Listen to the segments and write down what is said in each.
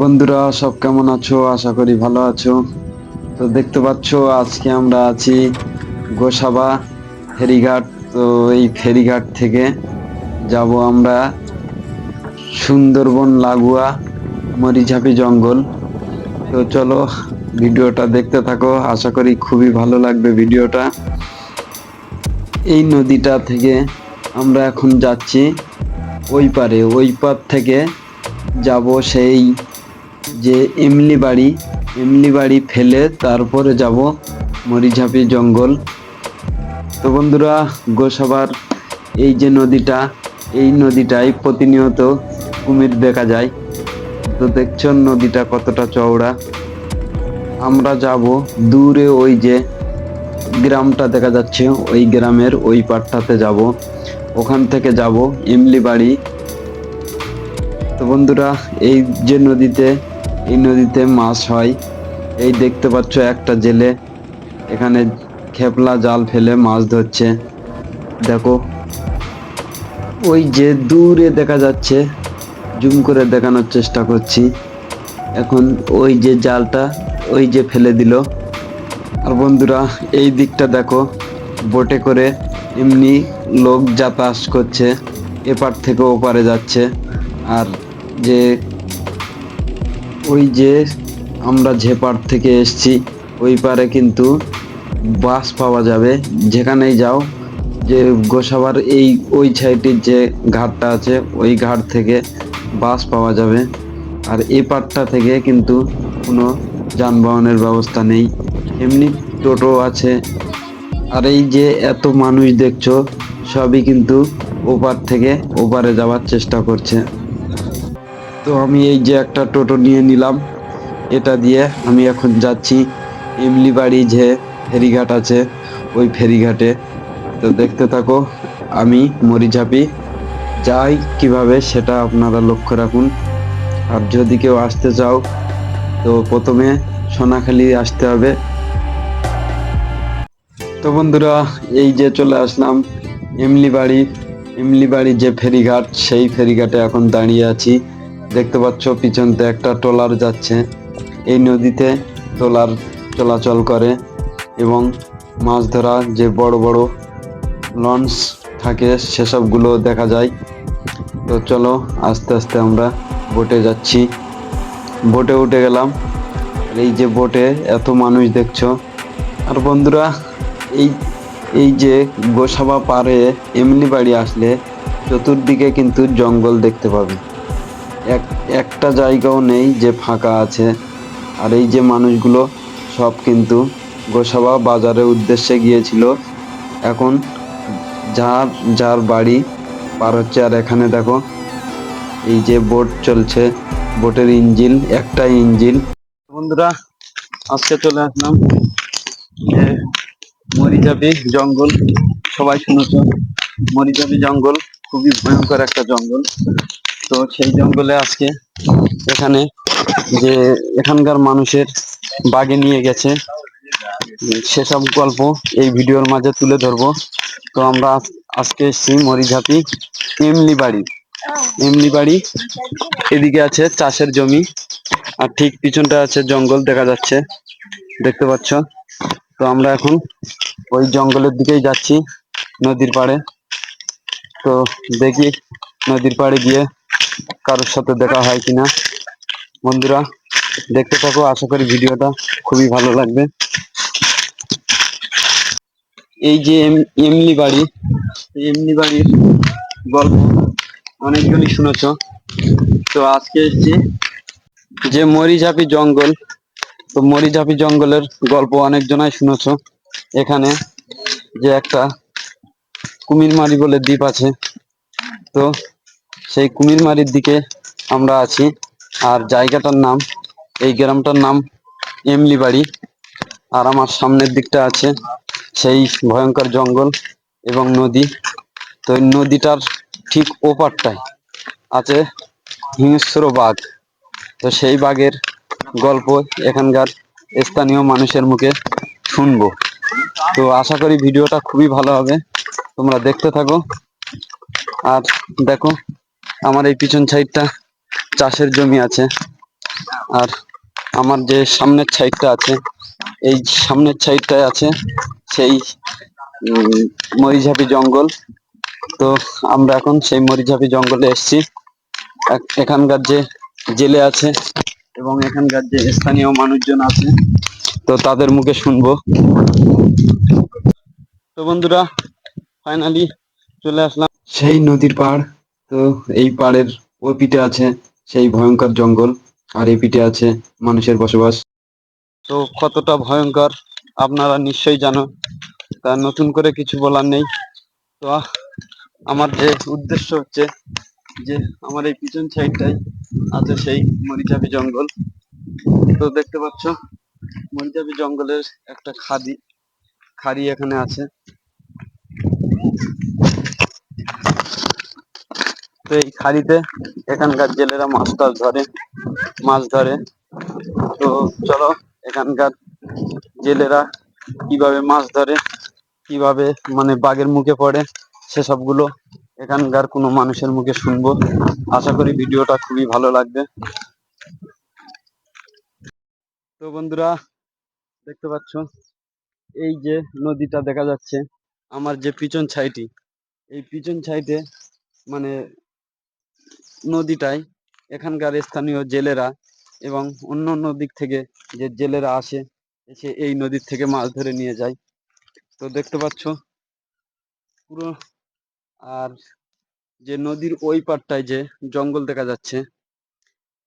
বন্ধুরা, সব কেমন আছো? আশা করি ভালো আছো। তো দেখতে পাচ্ছ, আজকে আমরা আছি গোসাবা ফেরিঘাট। তো এই ফেরিঘাট থেকে যাব আমরা সুন্দরবন লাগোয়া মরিঝাপি জঙ্গল। তো চলো, ভিডিওটা দেখতে থাকো। আশা করি খুবই ভালো লাগবে ভিডিওটা। এই নদীটা থেকে আমরা এখন যাচ্ছি ওই পারে। ওই পার থেকে যাব সেই যে এমলি বাড়ি এমলি বাড়ি ফেলে তারপরে যাব মরিঝাপি জঙ্গল। তো বন্ধুরা, গোসাবার এই যে নদীটা, এই নদীটায় প্রতিনিয়ত কুমির দেখা যায়। তো দেখছ নদীটা কতটা চওড়া। আমরা যাব দূরে ওই যে গ্রামটা দেখা যাচ্ছে, ওই গ্রামের ওই পাটটাতে যাব। ওখান থেকে যাব এমলি বাড়ি। তো বন্ধুরা, এই যে নদীতে এই নদীতে মাছ হয়। এই দেখতে পাচ্ছ একটা জেলে। এখানে খেপলা জাল ফেলে মাছ ধরছে। দেখো। ওই যে দূরে দেখা যাচ্ছে। জুম করে দেখানোর চেষ্টা করছি। এখন ওই যে জালটা ওই যে ফেলে দিল। আর বন্ধুরা, এই দিকটা দেখো। বোটে করে এমনি লোক যাতায়াত করছে। এপার থেকে ওপারে যাচ্ছে। আর যে ওই যে আমরা যে পার থেকে এসছি, ওই পারে কিন্তু বাস পাওয়া যাবে। যেখানেই যাও, যে গোসাবার এই, ওই সাইডের যে ঘাটটা আছে, ওই ঘাট থেকে বাস পাওয়া যাবে। আর এই পারটা থেকে কিন্তু কোনো যানবাহনের ব্যবস্থা নেই। এমনি টোটো আছে। আর এই যে এত মানুষ দেখছ, সবই কিন্তু ওপার থেকে ওপারে যাওয়ার চেষ্টা করছে। তো আমি এই যে একটা টোটো নিয়ে নিলাম। এটা দিয়ে আমি এখন যাচ্ছি ইমলি বাড়ি যে ফেরিঘাট আছে, ওই ফেরিঘাটে। তো দেখতে থাকো, আমি মরিঝাপি যাই কীভাবে সেটা আপনারা লক্ষ্য রাখুন। আর যদি কেউ আসতে চাও, তো প্রথমে সোনাখালি আসতে হবে। তো বন্ধুরা, এই যে চলে আসলাম এমলি বাড়ি। এমলি বাড়ি যে ফেরিঘাট, সেই ফেরিঘাটে এখন দাঁড়িয়ে আছি। দেখতে পাচ্ছ, পিছন পিছনতে একটা ট্রলার যাচ্ছে। এই নদীতে ট্রলার চলাচল করে এবং মাছ ধরা যে বড় বড় লঞ্চ থাকে, সেসবগুলো দেখা যায়। তো চলো, আস্তে আস্তে আমরা বোটে যাচ্ছি। বোটে উঠে গেলাম। এই যে বোটে এত মানুষ দেখছ। আর বন্ধুরা, এই এই যে গোসাবা পারে এমনি বাড়ি আসলে চতুর্দিকে কিন্তু জঙ্গল দেখতে পাবে। এক, একটা জায়গাও নেই যে ফাঁকা আছে। আর এই যে মানুষগুলো সব কিন্তু গোসাবা বাজারের উদ্দেশ্যে গিয়েছিল। এখন যার যার বাড়ি পার হচ্ছে, আর এখানে দেখো এই যে বোট চলছে, বোটের ইঞ্জিন, একটা ইঞ্জিন। বন্ধুরা, আজকে চলে আসলাম যে মরিচাপি জঙ্গল। সবাই শুনেছ, মরিচাপি জঙ্গল খুবই ভয়ঙ্কর একটা জঙ্গল। তো সেই জঙ্গলে আজকে এখানে যে এখানকার মানুষের বাগে নিয়ে গেছে, সেসব গল্প এই ভিডিওর মাঝে তুলে ধরবো। তো আমরা আজ- আজকে এসেছি মরিঝাপি এমলি বাড়ি এমলি বাড়ি এদিকে আছে চাষের জমি, আর ঠিক পিছনটা আছে জঙ্গল দেখা যাচ্ছে, দেখতে পাচ্ছ। তো আমরা এখন ওই জঙ্গলের দিকেই যাচ্ছি নদীর পাড়ে। তো দেখি নদীর পাড়ে গিয়ে কারোর সাথে দেখা হয় কিনা? বন্ধুরা, দেখতে থাকো, আশা করি ভিডিওটা খুবই ভালো লাগবে। এই যে এম- এমনি বাড়ি এমনি বাড়ির গল্প অনেকজনই শুনেছ। তো আজকে এসেছি যে মরিঝাপি জঙ্গল, তো মরিঝাপি জঙ্গলের গল্প অনেকজনাই শুনেছ। এখানে যে একটা কুমিরমারি বলে দ্বীপ আছে। তো সেই কুমিরমারির দিকে আমরা আছি। আর জায়গাটার নাম, এই গ্রামটার নাম এমলি বাড়ি আর আমার সামনের দিকটা আছে সেই ভয়ঙ্কর জঙ্গল এবং নদী। তো নদীটার ঠিক ওপারটায় আছে হিংস্র বাঘ। তো সেই বাঘের গল্প এখানকার স্থানীয় মানুষের মুখে শুনব। তো আশা করি ভিডিওটা খুবই ভালো হবে। তোমরা দেখতে থাকো। আর দেখো আমার এই পিছন সাইডটা চাষের জমি আছে। আর আমার যে সামনের সাইডটা আছে, এই সামনের সাইডটায় আছে সেই মরিঝাপি জঙ্গল। তো আমরা এখন সেই মরিঝাপি জঙ্গলে এসেছি। এখানকার যে জেলে আছে এবং এখানকার যে স্থানীয় মানুষজন আছে, তো তাদের মুখে শুনব। তো বন্ধুরা ফাইনালি চলে আসলাম। সেই নদীর পাড় তো এই পাড়ের ওই পিঠে আছে সেই ভয়ঙ্কর জঙ্গল, আর এই পিঠে আছে মানুষের বসবাস। তো কতটা ভয়ঙ্কর, আপনারা নিশ্চয়ই জানো। তা নতুন করে কিছু বলার নেই। তো আমার যে উদ্দেশ্য হচ্ছে যে আমার এই পিছন সাইডটাই আছে সেই মরিচাপি জঙ্গল। তো দেখতে পাচ্ছ, মরিচাপি জঙ্গলের একটা খাদি, খাড়ি এখানে আছে। তো এই খাড়িতে এখানকার জেলেরা মাছ টাছ ধরে, মাছ ধরে। তো চলো এখানকার জেলেরা কীভাবে মাছ ধরে, কীভাবে মানে বাঘের মুখে পড়ে সেসবগুলো এখানকার কোনো মানুষের মুখে শুনব। আশা করি ভিডিওটা খুবই ভালো লাগবে। তো বন্ধুরা, দেখতে পাচ্ছ, এই যে নদীটা দেখা যাচ্ছে, আমার যে পিছন ছাইটি, এই পিছন সাইডে মানে নদীটায় এখানকার স্থানীয় জেলেরা এবং অন্য অন্য দিক থেকে যে জেলেরা আসে, এসে এই নদীর থেকে মাছ ধরে নিয়ে যায়। তো দেখতে পাচ্ছ, পুরো আর যে নদীর ওই পাড়টায় যে জঙ্গল দেখা যাচ্ছে,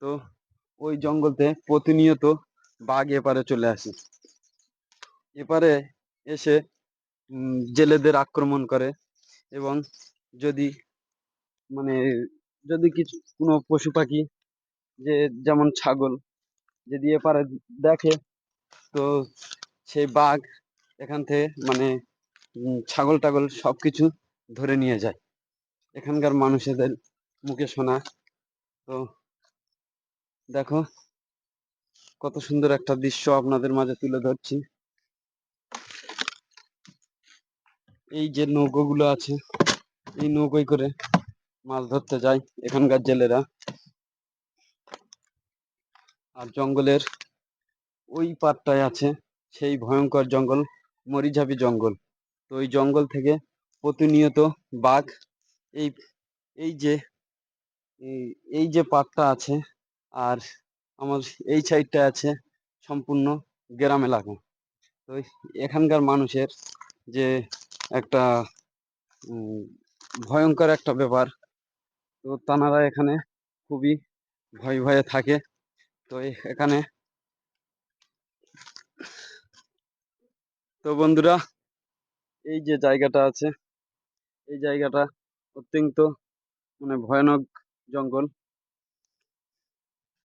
তো ওই জঙ্গলতে প্রতিনিয়ত বাঘ এপারে চলে আসে। এপারে এসে জেলেদের আক্রমণ করে এবং যদি মানে যদি কিছু, কোনো পশু পাখি যে যেমন ছাগল যদি এপারে দেখে, তো সেই বাঘ এখান থেকে মানে ছাগল টাগল সব কিছু ধরে নিয়ে যায়। এখানকার মানুষেদের মুখে শোনা। তো দেখো, কত সুন্দর একটা দৃশ্য আপনাদের মাঝে তুলে ধরছি। এই যে নৌকোগুলো আছে, এই নৌকোয় করে মাছ ধরতে যায় এখানকার জেলেরা। আর জঙ্গলের ওই পারটায় আছে সেই ভয়ঙ্কর জঙ্গল মরিঝাপি জঙ্গল। তো ওই জঙ্গল থেকে প্রতিনিয়ত বাঘ এই এই যে এই যে পাটটা আছে আর আমার এই সাইডটা আছে সম্পূর্ণ গ্রাম এলাকা। তো এখানকার মানুষের যে একটা ভয়ঙ্কর একটা ব্যাপার তো তানারা এখানে খুবই ভয় ভয়ে থাকে। তো এখানে তো বন্ধুরা, এই যে জায়গাটা আছে, এই জায়গাটা অত্যন্ত মানে ভয়ানক জঙ্গল।